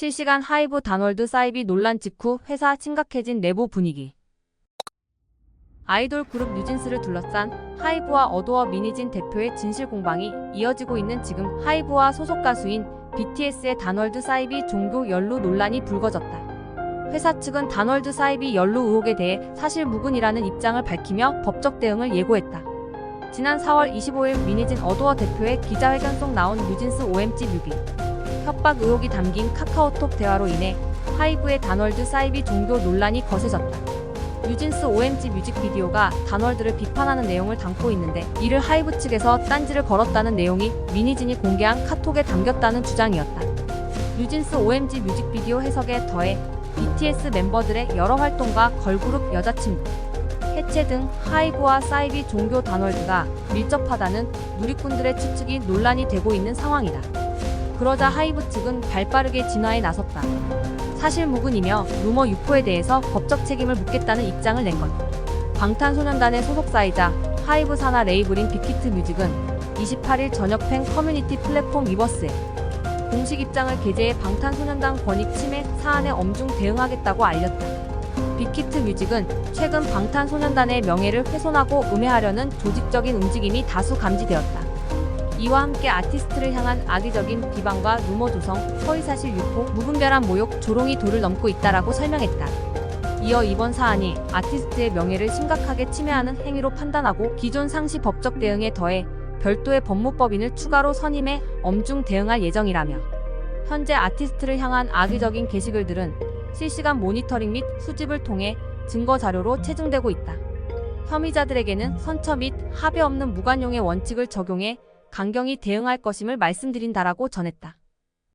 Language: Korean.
실시간 하이브 단월드 사이비 논란 직후 회사 심각해진 내부 분위기. 아이돌 그룹 뉴진스를 둘러싼 하이브와 어도어 미니진 대표의 진실 공방이 이어지고 있는 지금 하이브와 소속 가수인 BTS의 단월드 사이비 종교 연루 논란이 불거졌다. 회사 측은 단월드 사이비 연루 의혹에 대해 사실 무근이라는 입장을 밝히며 법적 대응을 예고했다. 지난 4월 25일 미니진 어도어 대표의 기자회견 속 나온 뉴진스 OMG 뮤비 협박 의혹이 담긴 카카오톡 대화로 인해 하이브의 단월드 사이비 종교 논란이 거세졌다. 뉴진스 OMG 뮤직비디오가 단월드를 비판하는 내용을 담고 있는데 이를 하이브 측에서 딴지를 걸었다는 내용이 미니진이 공개한 카톡에 담겼다는 주장이었다. 뉴진스 OMG 뮤직비디오 해석에 더해 BTS 멤버들의 여러 활동과 걸그룹 여자친구, 해체 등 하이브와 사이비 종교 단월드가 밀접하다는 누리꾼들의 추측이 논란이 되고 있는 상황이다. 그러자 하이브 측은 발빠르게 진화에 나섰다. 사실 무근이며 루머 유포에 대해서 법적 책임을 묻겠다는 입장을 낸 것. 방탄소년단의 소속사이자 하이브 산하 레이블인 빅히트 뮤직은 28일 저녁 팬 커뮤니티 플랫폼 위버스에 공식 입장을 게재해 방탄소년단 권익 침해 사안에 엄중 대응하겠다고 알렸다. 빅히트 뮤직은 최근 방탄소년단의 명예를 훼손하고 음해하려는 조직적인 움직임이 다수 감지되었다. 이와 함께 아티스트를 향한 악의적인 비방과 루머 조성, 허위사실 유포, 무분별한 모욕, 조롱이 도를 넘고 있다라고 설명했다. 이어 이번 사안이 아티스트의 명예를 심각하게 침해하는 행위로 판단하고 기존 상시 법적 대응에 더해 별도의 법무법인을 추가로 선임해 엄중 대응할 예정이라며 현재 아티스트를 향한 악의적인 게시글들은 실시간 모니터링 및 수집을 통해 증거 자료로 체증되고 있다. 혐의자들에게는 선처 및 합의 없는 무관용의 원칙을 적용해 강경히 대응할 것임을 말씀드린다라고 전했다.